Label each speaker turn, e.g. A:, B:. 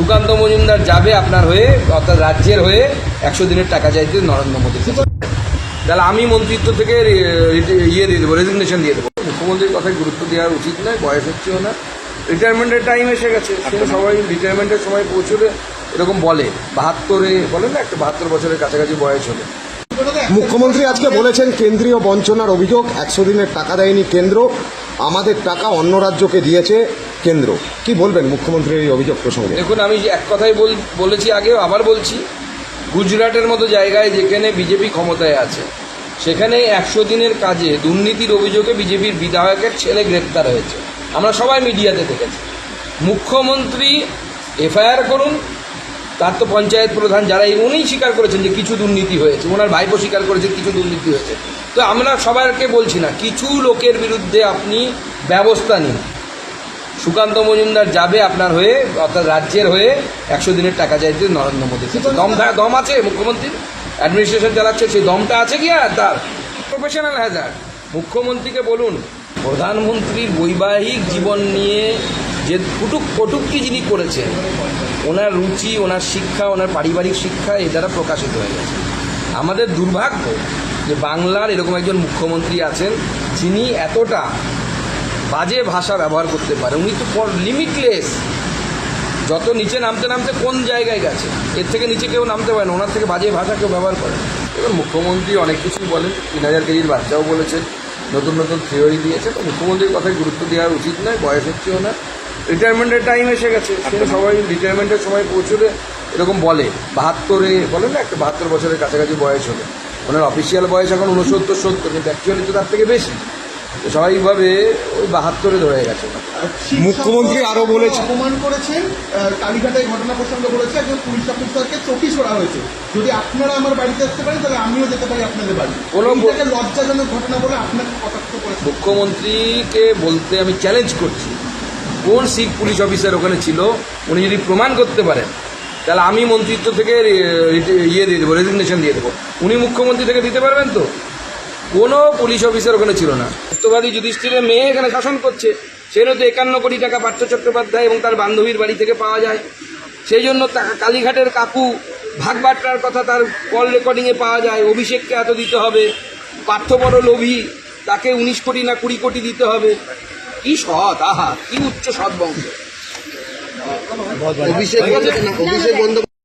A: সুকান্ত মজুমদার যাবে আপনার হয়ে অর্থাৎ রাজ্যের হয়ে একশো দিনের টাকা চাইতে নরেন্দ্র মোদী তাহলে আমি মন্ত্রিত্ব থেকে ইয়ে দিয়ে দেবো রেজিগনেশন দিয়ে দেবো। মুখ্যমন্ত্রীর কথায় গুরুত্ব দেওয়া উচিত নয় বয়স হচ্ছেও না রিটায়ারমেন্টের টাইম এসে গেছে সেটা সবাই রিটায়ারমেন্টের সময় পৌঁছলে এরকম বলে বাহাত্তরে বলে না একটা বাহাত্তর বছরের কাছাকাছি বয়স হলে।
B: মুখ্যমন্ত্রী আজকে বলেছেন কেন্দ্রীয় বঞ্চনার অভিযোগ। একশো দিনের টাকা দেয়নি কেন্দ্র। আমাদের টাকা অন্য রাজ্যকে দিয়েছে কেন্দ্র। কি বলবেন মুখ্যমন্ত্রীর এই অভিযোগ প্রসঙ্গে?
A: দেখুন, আমি এক কথাই বল বলেছি, আগেও আবার বলছি, গুজরাটের মতো জায়গায় যেখানে বিজেপি ক্ষমতায় আছে, সেখানে একশো দিনের কাজে দুর্নীতির অভিযোগে বিজেপির বিধায়কের ছেলে গ্রেপ্তার হয়েছে। আমরা সবাই মিডিয়াতে দেখেছি। মুখ্যমন্ত্রী এফআইআর করুন তার তো পঞ্চায়েত প্রধান যারা এই উনিই স্বীকার করেছেন যে কিছু দুর্নীতি হয়েছে। ওনার ভাইপো স্বীকার করেছে কিছু দুর্নীতি হয়েছে। তো আমরা সবাইকে বলছি না কিছু লোকের বিরুদ্ধে আপনি ব্যবস্থা নিন। সুকান্ত মজুমদার যাবে আপনার হয়ে অর্থাৎ রাজ্যের হয়ে একশো দিনের টাকা চাইতে নরেন্দ্র মোদী দম দম আছে মুখ্যমন্ত্রীর অ্যাডমিনিস্ট্রেশন চালাচ্ছে সেই দমটা আছে কি আর তার? প্রফেশনাল হ্যাজার মুখ্যমন্ত্রীকে বলুন প্রধানমন্ত্রীর বৈবাহিক জীবন নিয়ে যে কুটুক কটুক্তি যিনি করেছেন, ওনার রুচি, ওনার শিক্ষা, ওনার পারিবারিক শিক্ষা এ দ্বারা প্রকাশিত হয়ে গেছে। আমাদের দুর্ভাগ্য যে বাংলার এরকম একজন মুখ্যমন্ত্রী আছেন, যিনি এতটা বাজে ভাষা ব্যবহার করতে পারে। উনি তো লিমিটলেস যত নিচে নামতে নামতে কোন জায়গায় গেছে, এর থেকে নিচে কেউ নামতে পারে না, ওনার থেকে বাজে ভাষা কেউ ব্যবহার করে এবার মুখ্যমন্ত্রী অনেক কিছুই বলেন, তিন হাজার কেজির বাচ্চাও বলেছেন, নতুন নতুন থিওরি দিয়েছে, তো মুখ্যমন্ত্রীর কথায় গুরুত্ব দেওয়া উচিত নয়, বয়স হচ্ছেও না রিটায়ারমেন্টের টাইম এসে গেছে। সে সবাই রিটায়ারমেন্টের সময় পৌঁছলে এরকম বলে বাহাত্তরে বলে না একটা বাহাত্তর বছরের কাছাকাছি বয়স হলে। ওনার অফিসিয়াল বয়স এখন উনসত্তর সত্তর কিন্তু অ্যাকচুয়ালি তো তার থেকে বেশি। তো স্বাভাবিকভাবে ওই বাহাত্তরে ধরে গেছে।
B: মুখ্যমন্ত্রী আরও বলেছে।
C: অপমান করেছেন? কালীঘাটায় ঘটনা প্রসঙ্গে বলেছে একজন পুলিশ অফিসারকে চকি সরা হয়েছে। যদি আপনারা আমার বাড়িতে আসতে পারেন তাহলে আমিও যেতে পারি আপনাদের বাড়ি। লজ্জাজনক ঘটনা বলে আপনাকে কটাক্ষ করেছে?
A: মুখ্যমন্ত্রীকে বলতে আমি চ্যালেঞ্জ করছি। কোন শিখ পুলিশ অফিসার ওখানে ছিল, উনি যদি প্রমাণ করতে পারেন, তাহলে আমি মন্ত্রিত্ব থেকে ইয়ে দিয়ে দেবো রেজিগনেশন দিয়ে দেবো। উনি মুখ্যমন্ত্রী থেকে দিতে পারবেন তো? কোনো পুলিশ অফিসার ওখানে ছিল না। সত্যবাদী যুধিষ্ঠিরের মেয়ে এখানে শাসন করছে সেটা তো একান্ন কোটি টাকা পার্থ চট্টোপাধ্যায় এবং তার বান্ধবীর বাড়ি থেকে পাওয়া যায়। সেই জন্য কালীঘাটের কাকু ভাগবাট্টার কথা তার কল রেকর্ডিংয়ে পাওয়া যায়, অভিষেককে এত দিতে হবে পার্থ বড় লোভী তাকে উনিশ কোটি না কুড়ি কোটি দিতে হবে। কি সৎ? আহা কি উচ্চ সৎ বংশ?
D: অভিষেক অভিষেক বন্দ্যোপাধ্যায়